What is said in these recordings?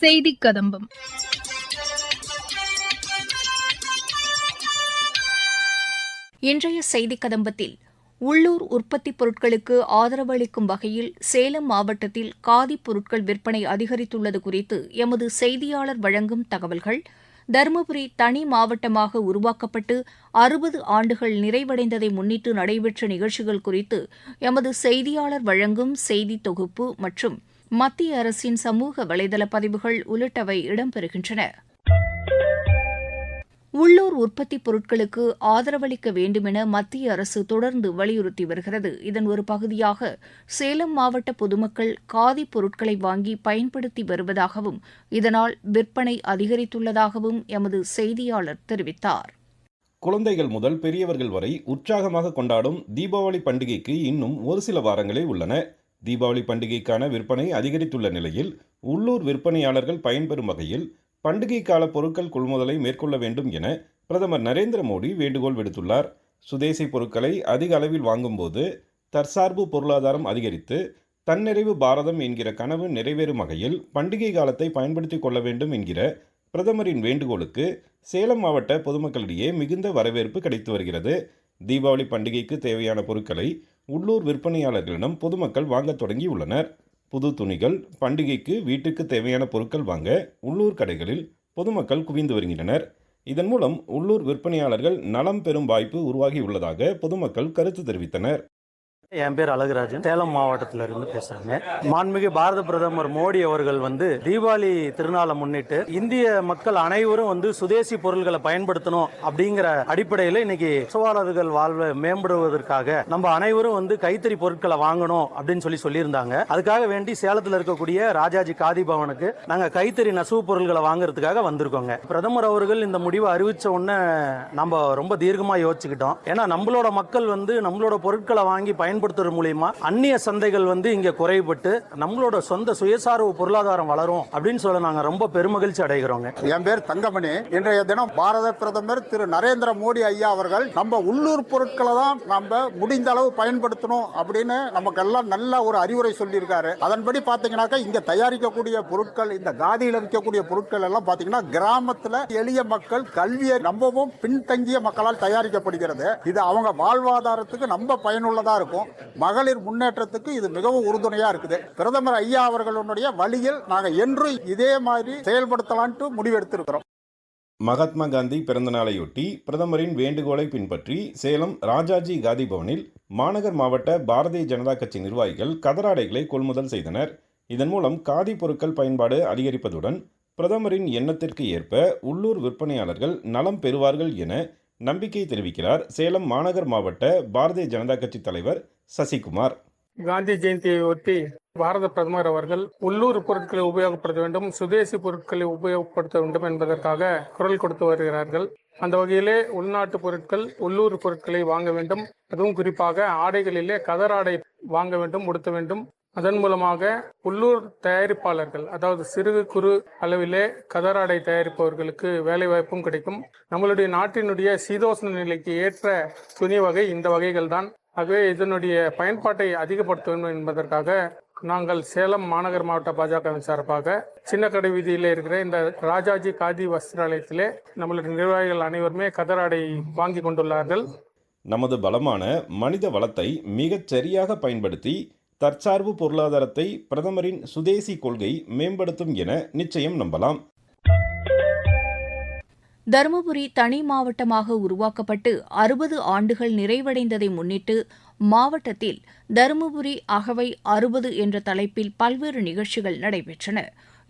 செய்தி கதம்பம். இன்றைய செய்தி கதம்பத்தில் உள்ளூர் உற்பத்தி பொருட்களுக்கு ஆதரவளிக்கும் வகையில் சேலம் மாவட்டத்தில் காதி பொருட்கள் விற்பனை அதிகரித்துள்ளது குறித்து எமது செய்தியாளர் வழங்கும் தகவல்கள் தருமபுரி தனி மாவட்டமாக உருவாக்கப்பட்டு அறுபது ஆண்டுகள் நிறைவடைந்ததை முன்னிட்டு நடைபெற்ற நிகழ்ச்சிகள் குறித்து எமது செய்தியாளர் வழங்கும் செய்தி தொகுப்பு மற்றும் மத்திய அரசின் சமூக வலைதள பதிவுகள் உள்ளிட்டவை இடம்பெறுகின்றன. உள்ளூர் உற்பத்தி பொருட்களுக்கு ஆதரவளிக்க வேண்டுமென மத்திய அரசு தொடர்ந்து வலியுறுத்தி வருகிறது. இதன் ஒரு பகுதியாக சேலம் மாவட்ட பொதுமக்கள் காதி பொருட்களை வாங்கி பயன்படுத்தி வருவதாகவும் இதனால் விற்பனை அதிகரித்துள்ளதாகவும் எமது செய்தியாளர் தெரிவித்தார். குழந்தைகள் முதல் பெரியவர்கள் வரை உற்சாகமாக கொண்டாடும் தீபாவளி பண்டிகைக்கு இன்னும் ஒரு சில வாரங்களே உள்ளன. தீபாவளி பண்டிகைக்கான விற்பனை அதிகரித்துள்ள நிலையில் உள்ளூர் விற்பனையாளர்கள் பயன்பெறும் வகையில் பண்டிகை கால பொருட்கள் கொள்முதலை மேற்கொள்ள வேண்டும் என பிரதமர் நரேந்திர மோடி வேண்டுகோள் விடுத்துள்ளார். சுதேசி பொருட்களை அதிக அளவில் வாங்கும்போது தற்சார்பு பொருளாதாரம் அதிகரித்து தன்னிறைவு பாரதம் என்கிற கனவு நிறைவேறும் வகையில் பண்டிகை காலத்தை பயன்படுத்தி கொள்ள வேண்டும் என்கிற பிரதமரின் வேண்டுகோளுக்கு சேலம் மாவட்ட பொதுமக்களிடையே மிகுந்த வரவேற்பு கிடைத்து வருகிறது. தீபாவளி பண்டிகைக்கு தேவையான பொருட்களை உள்ளூர் விற்பனையாளர்களிடம் பொதுமக்கள் வாங்கத் தொடங்கியுள்ளனர். புது துணிகள் பண்டிகைக்கு வீட்டுக்கு தேவையான பொருட்கள் வாங்க உள்ளூர் கடைகளில் பொதுமக்கள் குவிந்து வருகின்றனர். இதன் மூலம் உள்ளூர் விற்பனையாளர்கள் நலம் பெறும் வாய்ப்பு உருவாகியுள்ளதாக பொதுமக்கள் கருத்து தெரிவித்தனர். என் பேர் அழகுராஜன். சேலம் மாவட்டத்தில் இருந்து பேசுறேங்க. மாண்புமிகு பாரத பிரதமர் மோடி அவர்கள் வந்து தீபாவளி திருநாளை முன்னிட்டு இந்திய மக்கள் அனைவரும் வந்து சுதேசி பொருள்களை பயன்படுத்தணும் அப்படிங்கிற அடிப்படையில் இன்னைக்கு நெசவாளர்கள் வாழ்வை மேம்படுவதற்காக நம்ம அனைவரும் வந்து கைத்தறி பொருட்களை வாங்கணும் அப்படின்னு சொல்லி சொல்லியிருந்தாங்க. அதுக்காக வேண்டி சேலத்தில் இருக்கக்கூடிய ராஜாஜி காதி பவனுக்கு நாங்கள் கைத்தறி நெசவு பொருள்களை வாங்குறதுக்காக வந்திருக்கோங்க. பிரதமர் அவர்கள் இந்த முடிவை அறிவித்த உடனே நம்ம ரொம்ப தீர்க்கமாக யோசிச்சுக்கிட்டோம். ஏன்னா நம்மளோட மக்கள் வந்து நம்மளோட பொருட்களை வாங்கி பயன்படுத்துறது மூலியமா அந்நிய சந்தைகள் வந்து இங்கே குறைபட்டு நம்மளோட சொந்த சுயசார்பு பொருளாதாரம் வளரும் அப்படின்னு சொல்ல நாங்கள் ரொம்ப பெருமகிழ்ச்சி அடைகிறோங்க. என் பேர் தங்கமணி. இன்றைய தினம் பாரத பிரதமர் திரு நரேந்திர மோடி ஐயா அவர்கள் நம்ம உள்ளூர் பொருட்களை தான் நம்ம முடிந்த அளவு பயன்படுத்தணும் அப்படின்னு நமக்கெல்லாம் நல்ல ஒரு அறிவுரை சொல்லியிருக்காரு. அதன்படி பார்த்தீங்கன்னாக்கா இங்கே தயாரிக்கக்கூடிய பொருட்கள் இந்த காதியில் இருக்கக்கூடிய பொருட்கள் எல்லாம் பார்த்தீங்கன்னா கிராமத்தில் எளிய மக்கள் கல்வியை ரொம்பவும் பின்தங்கிய மக்களால் தயாரிக்கப்படுகிறது. இது அவங்க வாழ்வாதாரத்துக்கு ரொம்ப பயனுள்ளதாக இருக்கும். மகளிர் முன்னேற்றத்துக்கு இது மிகவும் உறுதுணையா இருக்குது. பிரதமர் ஐயா அவர்களுடைய வழியில் நாங்கள் என்று இதே மாதிரி செயல்படுத்தலான்ட்டு முடிவெடுத்திருக்கிறோம். மகாத்மா காந்தி பிறந்தநாளையொட்டி பிரதமரின் வேண்டுகோளை பின்பற்றி சேலம் ராஜாஜி காந்தி பவனில் மாநகர் மாவட்ட பாரதிய ஜனதா கட்சி நிர்வாகிகள் கதராடைகளை கொள்முதல் செய்தனர். இதன் மூலம் காதி பொருட்கள் பயன்பாடு அதிகரிப்பதுடன் பிரதமரின் எண்ணத்திற்கு ஏற்ப உள்ளூர் விற்பனையாளர்கள் நலம் பெறுவார்கள் என நம்பிக்கை தெரிவிக்கிறார். சேலம் மாநகர் மாவட்ட பாரதிய ஜனதா கட்சி தலைவர் சசிகுமார். காந்தி ஜெயந்தியை ஒட்டி பாரத பிரதமர் அவர்கள் உள்ளூர் பொருட்களை உபயோகப்படுத்த வேண்டும் சுதேசி பொருட்களை உபயோகப்படுத்த வேண்டும் என்பதற்காக குரல் கொடுத்து வருகிறார்கள். அந்த வகையிலே உள்நாட்டு பொருட்கள் உள்ளூர் பொருட்களை வாங்க வேண்டும். அதுவும் குறிப்பாக ஆடைகளிலே கதர் ஆடை வாங்க வேண்டும் உடுத்த வேண்டும். அதன் மூலமாக உள்ளூர் தயாரிப்பாளர்கள் அதாவது சிறு குறு அளவிலே கதராடை தயாரிப்பவர்களுக்கு வேலை வாய்ப்பும் கிடைக்கும். நம்மளுடைய நாட்டினுடைய சீதோஷ்ண நிலைக்கு ஏற்ற துணி வகை இந்த வகைகள் தான் ஆகவே இதனுடைய பயன்பாட்டை அதிகப்படுத்த வேண்டும் என்பதற்காக நாங்கள் சேலம் மாநகர் மாவட்ட பாஜகவின் சார்பாக சின்னக்கடை வீதியில் இருக்கிற இந்த ராஜாஜி காதி வஸ்திராலயத்திலே நம்மளுடைய நிர்வாகிகள் அனைவருமே கதராடை வாங்கி கொண்டுள்ளார்கள். நமது பலமான மனித வளத்தை மிகச் சரியாக பயன்படுத்தி தற்சார்பு பொருளாதாரத்தை பிரதமரின் சுதேசி கொள்கை மேம்படுத்தும் என நிச்சயம் நம்பலாம். தருமபுரி தனி மாவட்டமாக உருவாக்கப்பட்டு அறுபது ஆண்டுகள் நிறைவடைந்ததை முன்னிட்டு மாவட்டத்தில் தருமபுரி அகவை அறுபது என்ற தலைப்பில் பல்வேறு நிகழ்ச்சிகள் நடைபெற்றன.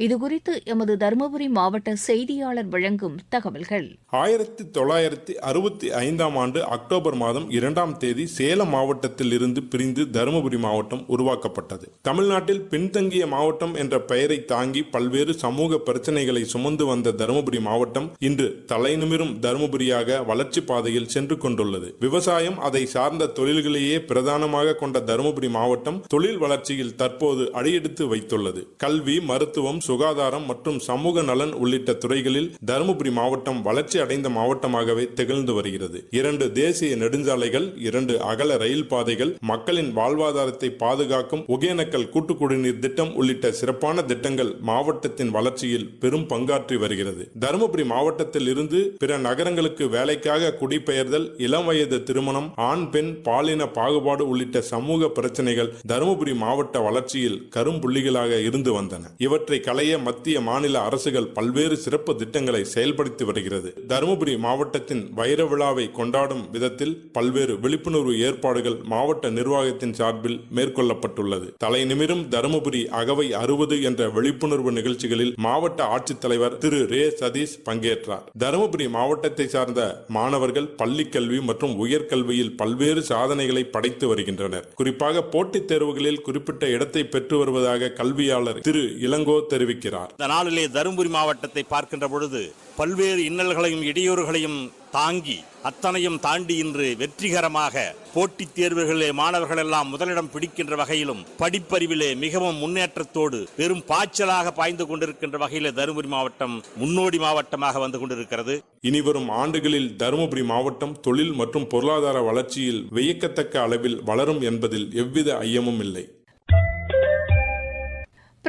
இதுகுறித்து எமது தருமபுரி மாவட்ட செய்தியாளர் வழங்கும் தகவல்கள். ஆயிரத்தி தொள்ளாயிரத்தி அறுபத்தி ஐந்தாம் ஆண்டு அக்டோபர் மாதம் இரண்டாம் தேதி சேலம் மாவட்டத்தில் இருந்து பிரிந்து தருமபுரி மாவட்டம் உருவாக்கப்பட்டது. தமிழ்நாட்டில் பின்தங்கிய மாவட்டம் என்ற பெயரை தாங்கி பல்வேறு சமூக பிரச்சனைகளை சுமந்து வந்த தருமபுரி மாவட்டம் இன்று தலைநிமிரும் தருமபுரியாக வளர்ச்சி பாதையில் சென்று கொண்டுள்ளது. விவசாயம் அதை சார்ந்த தொழில்களையே பிரதானமாக கொண்ட தருமபுரி மாவட்டம் தொழில் வளர்ச்சியில் தற்போது அடியெடுத்து வைத்துள்ளது. கல்வி மருத்துவம் சுகாதாரம் மற்றும் சமூக நலன் உள்ளிட்ட துறைகளில் தருமபுரி மாவட்டம் வளர்ச்சி அடைந்த மாவட்டமாகவே திகழ்ந்து வருகிறது. இரண்டு தேசிய நெடுஞ்சாலைகள் இரண்டு அகல ரயில் பாதைகள் மக்களின் வாழ்வாதாரத்தை பாதுகாக்கும் ஒகேனக்கல் கூட்டு குடிநீர் திட்டம் உள்ளிட்ட சிறப்பான திட்டங்கள் மாவட்டத்தின் வளர்ச்சியில் பெரும் பங்காற்றி வருகிறது. தருமபுரி மாவட்டத்தில் இருந்து பிற நகரங்களுக்கு வேலைக்காக குடிபெயர்தல் இளம் வயது திருமணம் ஆண் பெண் பாலின பாகுபாடு உள்ளிட்ட சமூக பிரச்சனைகள் தருமபுரி மாவட்ட வளர்ச்சியில் கரும்புள்ளிகளாக இருந்து வந்தன. இவற்றை களைய மத்திய மாநில அரசுகள் பல்வேறு சிறப்பு திட்டங்களை செயல்படுத்தி வருகிறது. தருமபுரி மாவட்டத்தின் வைர விழாவை கொண்டாடும் விதத்தில் பல்வேறு விழிப்புணர்வு ஏற்பாடுகள் மாவட்ட நிர்வாகத்தின் சார்பில் மேற்கொள்ளப்பட்டுள்ளது. தலை நிமிரும் தருமபுரி அகவை அறுபது என்ற விழிப்புணர்வு நிகழ்ச்சிகளில் மாவட்ட ஆட்சித்தலைவர் திரு ரே சதீஷ் பங்கேற்றார். தருமபுரி மாவட்டத்தை சார்ந்த மாணவர்கள் பள்ளிக் கல்வி மற்றும் உயர்கல்வியில் பல்வேறு சாதனைகளை படைத்து வருகின்றனர். குறிப்பாக போட்டித் தேர்வுகளில் குறிப்பிட்ட இடத்தை பெற்று வருவதாக கல்வியாளர் திரு இளங்கோ தெரிவிக்கிறார். இந்த நாளிலே தருமபுரி மாவட்டத்தை பார்க்கின்ற பொழுது பல்வேறு இன்னல்களையும் இடையூறுகளையும் தாங்கி அத்தனையும் தாண்டி இன்று வெற்றிகரமாக போட்டித் தேர்வுகளிலே மாணவர்கள் எல்லாம் முதலிடம் பிடிக்கின்ற வகையிலும் படிப்பறிவிலே மிகவும் முன்னேற்றத்தோடு பெரும் பாய்ச்சலாக பாய்ந்து கொண்டிருக்கின்ற வகையிலே தருமபுரி மாவட்டம் முன்னோடி மாவட்டமாக வந்து கொண்டிருக்கிறது. இனிவரும் ஆண்டுகளில் தருமபுரி மாவட்டம் தொழில் மற்றும் பொருளாதார வளர்ச்சியில் வியக்கத்தக்க அளவில் வளரும் என்பதில் எவ்வித ஐயமும் இல்லை.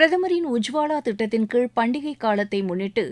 பிரதமரின் உஜ்வாலா திட்டத்தின் கீழ் பண்டிகை காலத்தை முன்னிட்டு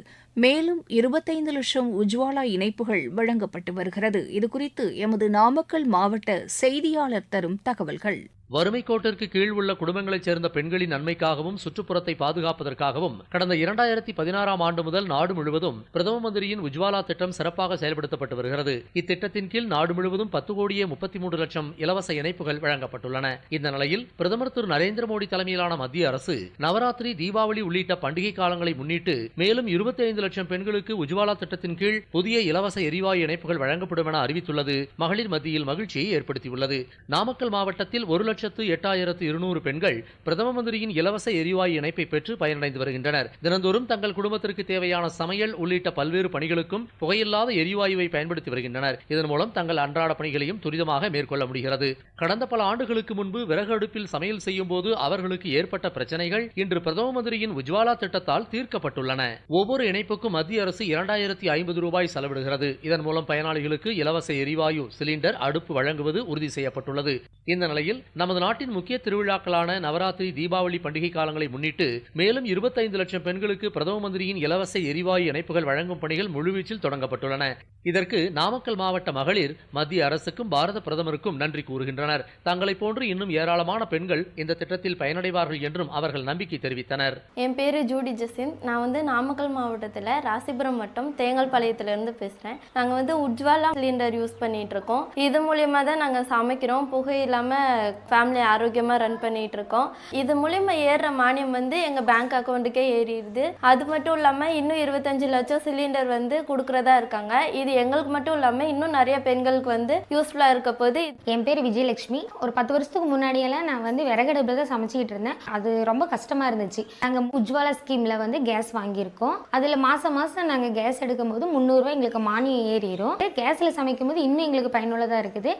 மேலும் இருபத்தைந்து லட்சம் உஜ்வாலா இணைப்புகள் வழங்கப்பட்டு வருகிறது. இதுகுறித்து எமது நாமக்கல் மாவட்ட செய்தியாளர் தரும் தகவல்கள். வறுமை கோட்டிற்கு கீழ் உள்ள குடும்பங்களைச் சேர்ந்த பெண்களின் நன்மைக்காகவும் சுற்றுப்புறத்தை பாதுகாப்பதற்காகவும் கடந்த இரண்டாயிரத்தி பதினாறாம் ஆண்டு முதல் நாடு முழுவதும் பிரதம மந்திரியின் உஜ்வாலா திட்டம் சிறப்பாக செயல்படுத்தப்பட்டு வருகிறது. இத்திட்டத்தின் கீழ் நாடு முழுவதும் பத்து கோடியே முப்பத்தி மூன்று லட்சம் இலவச இணைப்புகள் வழங்கப்பட்டுள்ளன. இந்த நிலையில் பிரதமர் திரு நரேந்திர மோடி தலைமையிலான மத்திய அரசு நவராத்திரி தீபாவளி உள்ளிட்ட பண்டிகை காலங்களை முன்னிட்டு மேலும் இருபத்தி ஐந்து லட்சம் பெண்களுக்கு உஜ்வாலா திட்டத்தின் கீழ் புதிய இலவச எரிவாயு இணைப்புகள் வழங்கப்படும் என அறிவித்துள்ளது. மகளிர் மத்தியில் மகிழ்ச்சியை ஏற்படுத்தியுள்ளது. நாமக்கல் மாவட்டத்தில் ஒரு லட்சத்து எட்டாயிரத்து இருநூறு பெண்கள் பிரதம மந்திரியின் இலவச எரிவாயு இணைப்பை பெற்று பயனடைந்து வருகின்றனர். தினந்தோறும் தங்கள் குடும்பத்திற்கு தேவையான சமையல் உள்ளிட்ட பல்வேறு பணிகளுக்கும் புகையில்லாத எரிவாயுவை பயன்படுத்தி வருகின்றனர். இதன் மூலம் தங்கள் அன்றாட பணிகளையும் துரிதமாக மேற்கொள்ள முடிகிறது. கடந்த பல ஆண்டுகளுக்கு முன்பு விறகு அடுப்பில் சமையல் செய்யும் போது அவர்களுக்கு ஏற்பட்ட பிரச்சனைகள் இன்று பிரதம மந்திரியின் உஜ்வாலா திட்டத்தால் தீர்க்கப்பட்டுள்ளன. ஒவ்வொரு இணைப்பு இணைப்புக்கும் மத்திய அரசு இரண்டாயிரத்தி ஐம்பது ரூபாய் செலவிடுகிறது. இதன் மூலம் பயனாளிகளுக்கு இலவச எரிவாயு சிலிண்டர் அடுப்பு வழங்குவது உறுதி செய்யப்பட்டுள்ளது. இந்த நிலையில் நமது நாட்டின் முக்கிய திருவிழாக்களான நவராத்திரி தீபாவளி பண்டிகை காலங்களை முன்னிட்டு மேலும் இருபத்தைந்து லட்சம் பெண்களுக்கு பிரதம மந்திரியின் இலவச எரிவாயு இணைப்புகள் வழங்கும் பணிகள் முழுவீச்சில் தொடங்கப்பட்டுள்ளன. இதற்கு நாமக்கல் மாவட்ட மகளிர் மத்திய அரசுக்கும் பாரத பிரதமருக்கும் நன்றி கூறுகின்றனர். தங்களைப் போன்று இன்னும் ஏராளமான பெண்கள் இந்த திட்டத்தில் பயனடைவார்கள் என்றும் அவர்கள் நம்பிக்கை தெரிவித்தனர். என் பேரு ஜூடி ஜசின். நான் வந்து நாமக்கல் மாவட்டத்தில் ராசிபுரம் மட்டும் தேங்கல்பாளையத்துலேருந்து பேசுகிறேன் நாங்கள் வந்து உஜ்வாலா சிலிண்டர் யூஸ் பண்ணிட்டு இருக்கோம் இது மூலியமாக தான் நாங்கள் சமைக்கிறோம். புகை இல்லாமல் ஃபேமிலி ஆரோக்கியமாக ரன் பண்ணிகிட்ருக்கோம் இருக்கோம் இது மூலயமா ஏறுற மானியம் வந்து எங்கள் பேங்க் அக்கௌண்ட்டுக்கே ஏறிடுது. அது மட்டும் இல்லாமல் இன்னும் இருபத்தஞ்சு லட்சம் சிலிண்டர் வந்து கொடுக்குறதா இருக்காங்க. இது எங்களுக்கு மட்டும் இல்லாமல் இன்னும் நிறைய பெண்களுக்கு வந்து யூஸ்ஃபுல்லாக இருக்க போது என் பேர் விஜயலட்சுமி. ஒரு பத்து வருஷத்துக்கு முன்னாடியெல்லாம் நான் வந்து விறகடுப்பில் தான் சமைச்சிக்கிட்டு இருந்தேன். அது ரொம்ப கஷ்டமாக இருந்துச்சு. நாங்கள் உஜ்வாலா ஸ்கீமில் வந்து கேஸ் வாங்கியிருக்கோம். அதில் மாதம் மாதம் நாங்கள் கேஸ் எடுக்கும்போது முந்நூறுரூவா எங்களுக்கு மானியம் ஏறிடும் கேஸில் சமைக்கும்போது இன்னும் எங்களுக்கு பயனுள்ளதாக இருக்குது.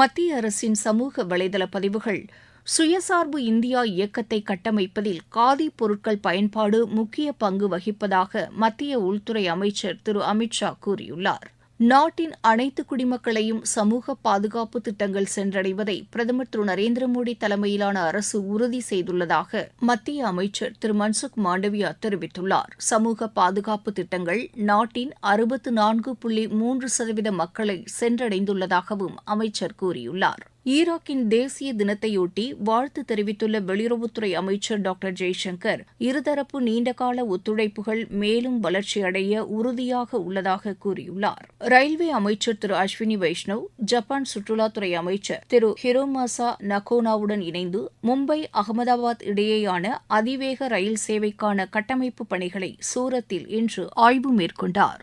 மத்திய அரசின் சமூக வலைதள பதிவுகள் சுயசார்பு இந்தியா இயக்கத்தை கட்டமைப்பதில் காதி பொருட்கள் பயன்பாடு முக்கிய பங்கு வகிப்பதாக மத்திய உள்துறை அமைச்சர் திரு அமித்ஷா கூறியுள்ளார். நாட்டின் அனைத்து குடிமக்களையும் சமூக பாதுகாப்பு திட்டங்கள் சென்றடைவதை பிரதமர் திரு நரேந்திர மோடி தலைமையிலான அரசு உறுதி செய்துள்ளதாக மத்திய அமைச்சர் திரு மன்சுக் மாண்டவியா தெரிவித்துள்ளார். சமூக பாதுகாப்பு திட்டங்கள் நாட்டின் அறுபத்து நான்கு புள்ளி மூன்று சதவீத மக்களை சென்றடைந்துள்ளதாகவும் அமைச்சர் கூறியுள்ளார். ஈராக்கின் தேசிய தினத்தையொட்டி வாழ்த்து தெரிவித்துள்ள வெளியுறவுத்துறை அமைச்சர் டாக்டர் ஜெய்சங்கர் இருதரப்பு நீண்டகால ஒத்துழைப்புகள் மேலும் வளர்ச்சியடைய உறுதியாக உள்ளதாக கூறியுள்ளார். ரயில்வே அமைச்சர் திரு அஸ்வினி வைஷ்ணவ் ஜப்பான் சுற்றுலாத்துறை அமைச்சர் திரு ஹிரோமாசா நகோனாவுடன் இணைந்து மும்பை அகமதாபாத் இடையேயான அதிவேக ரயில் சேவைக்கான கட்டமைப்பு பணிகளை சூரத்தில் இன்று ஆய்வு மேற்கொண்டார்.